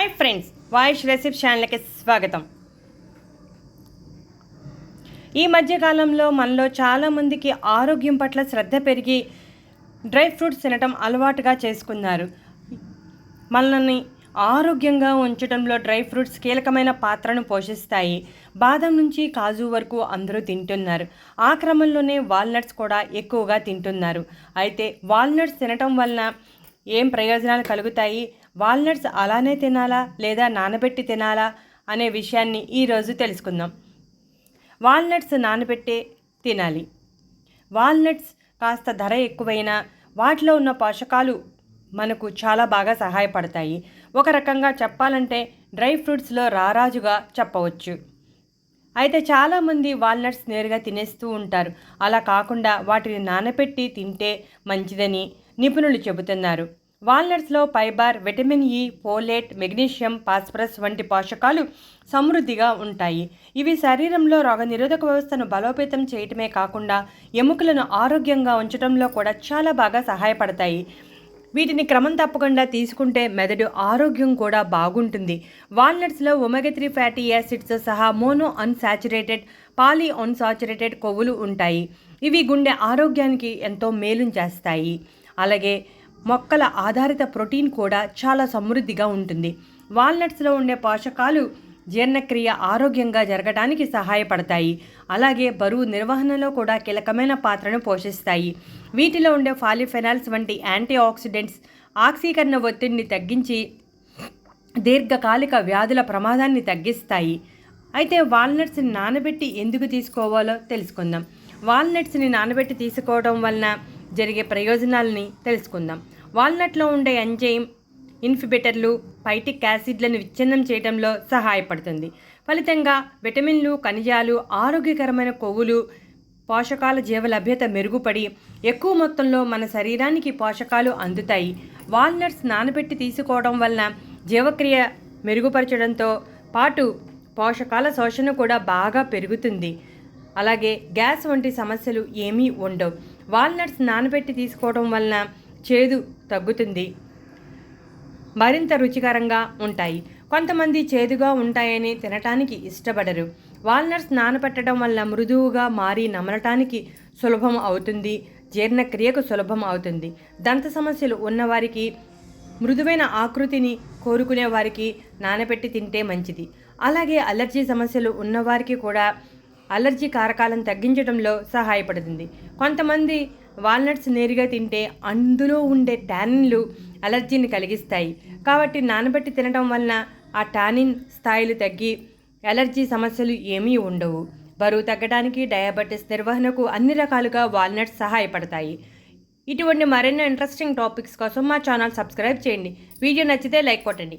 Hi friends voice రెసిప్ ఛానల్కి స్వాగతం. ఈ మధ్యకాలంలో మనలో చాలామందికి ఆరోగ్యం పట్ల శ్రద్ధ పెరిగి డ్రై ఫ్రూట్స్ తినటం అలవాటుగా చేసుకున్నారు. మనల్ని ఆరోగ్యంగా ఉంచడంలో డ్రై ఫ్రూట్స్ కీలకమైన పాత్రను పోషిస్తాయి. బాదం నుంచి కాజు వరకు అందరూ తింటున్నారు. ఆ క్రమంలోనే వాల్నట్స్ కూడా ఎక్కువగా తింటున్నారు. అయితే వాల్నట్స్ తినటం వలన ఏం ప్రయోజనాలు కలుగుతాయి? వాల్నట్స్ అలానే తినాలా లేదా నానబెట్టి తినాలా అనే విషయాన్ని ఈరోజు తెలుసుకుందాం. వాల్నట్స్ నానబెట్టే తినాలి. వాల్నట్స్ కాస్త ధర ఎక్కువైనా వాటిలో ఉన్న పోషకాలు మనకు చాలా బాగా సహాయపడతాయి. ఒక రకంగా చెప్పాలంటే డ్రై ఫ్రూట్స్లో రారాజుగా చెప్పవచ్చు. అయితే చాలామంది వాల్నట్స్ నేరుగా తినేస్తూ ఉంటారు. అలా కాకుండా వాటిని నానబెట్టి తింటే మంచిదని నిపుణులు చెబుతున్నారు. వాల్నట్స్లో fibre vitamin E folate magnesium phosphorus వంటి పోషకాలు సమృద్ధిగా ఉంటాయి. ఇవి శరీరంలో రోగనిరోధక వ్యవస్థను బలోపేతం చేయటమే కాకుండా ఎముకలను ఆరోగ్యంగా ఉంచడంలో కూడా చాలా బాగా సహాయపడతాయి. వీటిని క్రమం తప్పకుండా తీసుకుంటే మెదడు ఆరోగ్యం కూడా బాగుంటుంది. వాల్నట్స్లో ఒమెగా త్రీ ఫ్యాటీ యాసిడ్స్ సహా మోనో అన్సాచురేటెడ్ పాలీ అన్సాచురేటెడ్ కొవ్వులు ఉంటాయి. ఇవి గుండె ఆరోగ్యానికి ఎంతో మేలు చేస్తాయి. అలాగే మొక్కల ఆధారిత ప్రోటీన్ కూడా చాలా సమృద్ధిగా ఉంటుంది. వాల్నట్స్లో ఉండే పోషకాలు జీర్ణక్రియ ఆరోగ్యంగా జరగడానికి సహాయపడతాయి. అలాగే బరువు నిర్వహణలో కూడా కీలకమైన పాత్రను పోషిస్తాయి. వీటిలో ఉండే ఫాలిఫెనాల్స్ వంటి యాంటీ ఆక్సిడెంట్స్ ఆక్సీకరణ ఒత్తిడిని తగ్గించి దీర్ఘకాలిక వ్యాధుల ప్రమాదాన్ని తగ్గిస్తాయి. అయితే వాల్నట్స్ని నానబెట్టి ఎందుకు తీసుకోవాలో తెలుసుకుందాం. వాల్నట్స్ని నానబెట్టి తీసుకోవడం వలన జరిగే ప్రయోజనాలని తెలుసుకుందాం. వాల్నట్లో ఉండే ఎంజైమ్ ఇన్ఫిబేటర్లు పైటిక్ యాసిడ్లను విచ్ఛిన్నం చేయడంలో సహాయపడుతుంది. ఫలితంగా విటమిన్లు ఖనిజాలు ఆరోగ్యకరమైన కొవ్వులు పోషకాల జీవ లభ్యత మెరుగుపడి ఎక్కువ మొత్తంలో మన శరీరానికి పోషకాలు అందుతాయి. వాల్నట్స్ నానబెట్టి తీసుకోవడం వలన జీవక్రియ మెరుగుపరచడంతో పాటు పోషకాల శోషణ కూడా బాగా పెరుగుతుంది. అలాగే గ్యాస్ వంటి సమస్యలు ఏమీ ఉండవు. వాల్నట్స్ నానబెట్టి తీసుకోవడం వలన చేదు తగ్గుతుంది. మరింత రుచికరంగా ఉంటాయి. కొంతమంది చేదుగా ఉంటాయని తినటానికి ఇష్టపడరు. వాల్నట్స్ నానబెట్టడం వల్ల మృదువుగా మారి నమలటానికి సులభం అవుతుంది. జీర్ణక్రియకు సులభం అవుతుంది. దంత సమస్యలు ఉన్నవారికి మృదువైన ఆకృతిని కోరుకునే వారికి నానబెట్టి తింటే మంచిది. అలాగే అలర్జీ సమస్యలు ఉన్నవారికి కూడా అలర్జీ కారకాలను తగ్గించడంలో సహాయపడుతుంది. కొంతమంది వాల్నట్స్ నేరుగా తింటే అందులో ఉండే టానిన్లు అలర్జీని కలిగిస్తాయి. కాబట్టి నానబెట్టి తినడం వలన ఆ టానిన్ స్థాయిలు తగ్గి అలర్జీ సమస్యలు ఏమీ ఉండవు. బరువు తగ్గడానికి డయాబెటీస్ నిర్వహణకు అన్ని రకాలుగా వాల్నట్స్ సహాయపడతాయి. ఇటువంటి మరెన్నో ఇంట్రెస్టింగ్ టాపిక్స్ కోసం మా ఛానల్ సబ్స్క్రైబ్ చేయండి. వీడియో నచ్చితే లైక్ కొట్టండి.